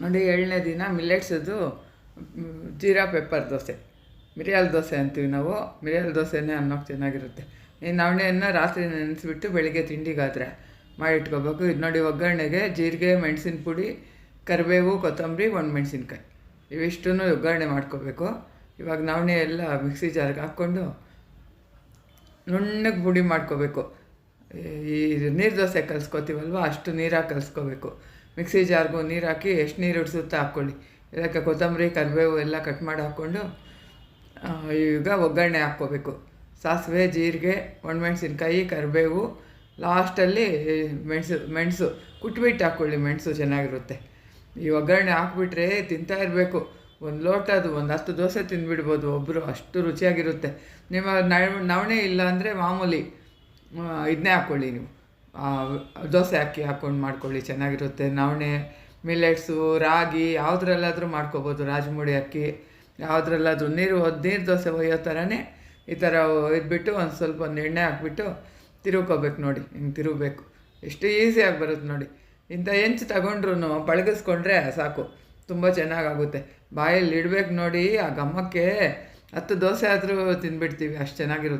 ನೋಡಿ ಏಳನೇ ದಿನ ಮಿಲ್ಲೆಟ್ಸದು ಜೀರಾ ಪೆಪ್ಪರ್ ದೋಸೆ. ಮಿರಿಯಾಲ್ ದೋಸೆ ಅಂತೀವಿ ನಾವು. ಮಿರಿಯಾಲ ದೋಸೆನೇ ಅನ್ನೋಕ್ಕೆ ಚೆನ್ನಾಗಿರುತ್ತೆ. ಈ ನವಣೆಯನ್ನು ರಾತ್ರಿ ನೆನೆಸ್ಬಿಟ್ಟು ಬೆಳಿಗ್ಗೆ ತಿಂಡಿಗಾದರೆ ಮಾಡಿಟ್ಕೋಬೇಕು. ಇದು ನೋಡಿ ಒಗ್ಗರಣೆಗೆ ಜೀರಿಗೆ, ಮೆಣಸಿನ ಪುಡಿ, ಕರಿಬೇವು, ಕೊತ್ತಂಬರಿ ಒಣಮೆಣ್ಸಿನ್ಕಾಯಿ ಇವಿಷ್ಟೂ ಒಗ್ಗರಣೆ ಮಾಡ್ಕೋಬೇಕು. ಇವಾಗ ನವಣೆ ಎಲ್ಲ ಮಿಕ್ಸಿ ಜಾರ್ಗೆ ಹಾಕ್ಕೊಂಡು ನುಣ್ಣಗೆ ಪುಡಿ ಮಾಡ್ಕೋಬೇಕು. ಈ ನೀರು ದೋಸೆ ಕಲಿಸ್ಕೋತೀವಲ್ವ, ಅಷ್ಟು ನೀರಾಗಿ ಕಲಿಸ್ಕೋಬೇಕು. ಮಿಕ್ಸಿ ಜಾರ್ಗೂ ನೀರು ಹಾಕಿ ಎಷ್ಟು ನೀರು ಹಿಡಿಸುತ್ತೆ ಹಾಕ್ಕೊಳ್ಳಿ ಇದಕ್ಕೆ ಕೊತ್ತಂಬರಿ, ಕರಿಬೇವು ಎಲ್ಲ ಕಟ್ ಮಾಡಿ ಹಾಕ್ಕೊಂಡು ಈಗ ಒಗ್ಗರಣೆ ಹಾಕ್ಕೋಬೇಕು. ಸಾಸಿವೆ, ಜೀರಿಗೆ, ಒಣಮೆಣ್ಸಿನ್ಕಾಯಿ, ಕರಿಬೇವು ಲಾಸ್ಟಲ್ಲಿ ಮೆಣಸು ಮೆಣಸು, ಕುಟ್ಬಿಟ್ಟು ಹಾಕ್ಕೊಳ್ಳಿ ಮೆಣಸು ಚೆನ್ನಾಗಿರುತ್ತೆ. ಈ ಒಗ್ಗರಣೆ ಹಾಕ್ಬಿಟ್ರೆ ತಿಂತಾ ಇರಬೇಕು. ಒಂದು ಲೋಟ ಅದು, ಒಂದು ಹತ್ತು ದೋಸೆ ತಿಂದ್ಬಿಡ್ಬೋದು ಒಬ್ಬರು ಅಷ್ಟು ರುಚಿಯಾಗಿರುತ್ತೆ. ನಿಮ್ಮ ನವ- ನವಣೆ ಇಲ್ಲ ಅಂದರೆ ಮಾಮೂಲಿ ಇದನ್ನೇ ಹಾಕ್ಕೊಳ್ಳಿ ನೀವು. ದೋಸೆ ಅಕ್ಕಿ ಹಾಕ್ಕೊಂಡು ಮಾಡ್ಕೊಳ್ಳಿ, ಚೆನ್ನಾಗಿರುತ್ತೆ. ನವಣೆ ಮಿಲ್ಲೆಟ್ಸು ರಾಗಿ, ಯಾವುದ್ರಲ್ಲಾದರೂ ಮಾಡ್ಕೋಬೋದು. ರಾಜಮುಡಿ ಅಕ್ಕಿ ಯಾವುದ್ರಲ್ಲಾದರೂ ನೀರು ನೀರು ದೋಸೆ ಒಯ್ಯೋ ಥರನೇ ಈ ಥರ ಇದ್ಬಿಟ್ಟು ಒಂದು ಸ್ವಲ್ಪ ಒಂದು ಎಣ್ಣೆ ಹಾಕ್ಬಿಟ್ಟು ತಿರುಗ್ಕೋಬೇಕು ನೋಡಿ, ಹಿಂಗೆ ತಿರುಗಬೇಕು ಎಷ್ಟು ಈಸಿಯಾಗಿ ಬರುತ್ತೆ ನೋಡಿ. ಇಂಥ ಹೆಂಚು ತಗೊಂಡ್ರು ಪಳಗಿಸ್ಕೊಂಡ್ರೆ ಸಾಕು, ತುಂಬ ಚೆನ್ನಾಗಾಗುತ್ತೆ. ಬಾಯಲ್ಲಿ ಇಡ್ಬೇಕು ನೋಡಿ, ಆ ಗಮ್ಮಕ್ಕೆ ಹತ್ತು ದೋಸೆ ಆದರೂ ತಿಂದ್ಬಿಡ್ತೀವಿ ಅಷ್ಟು ಚೆನ್ನಾಗಿರುತ್ತೆ.